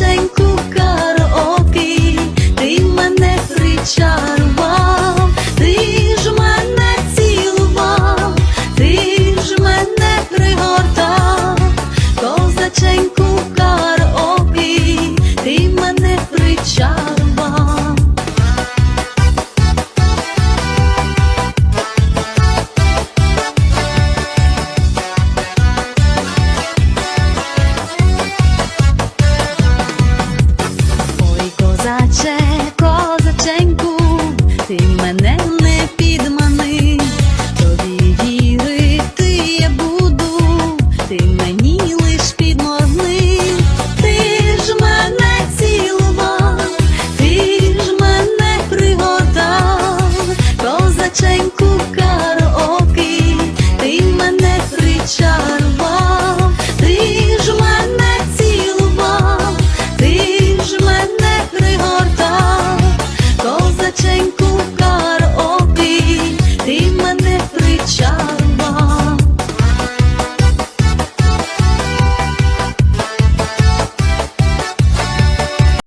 xanh не підмани, тобі вірити я буду, ти мені.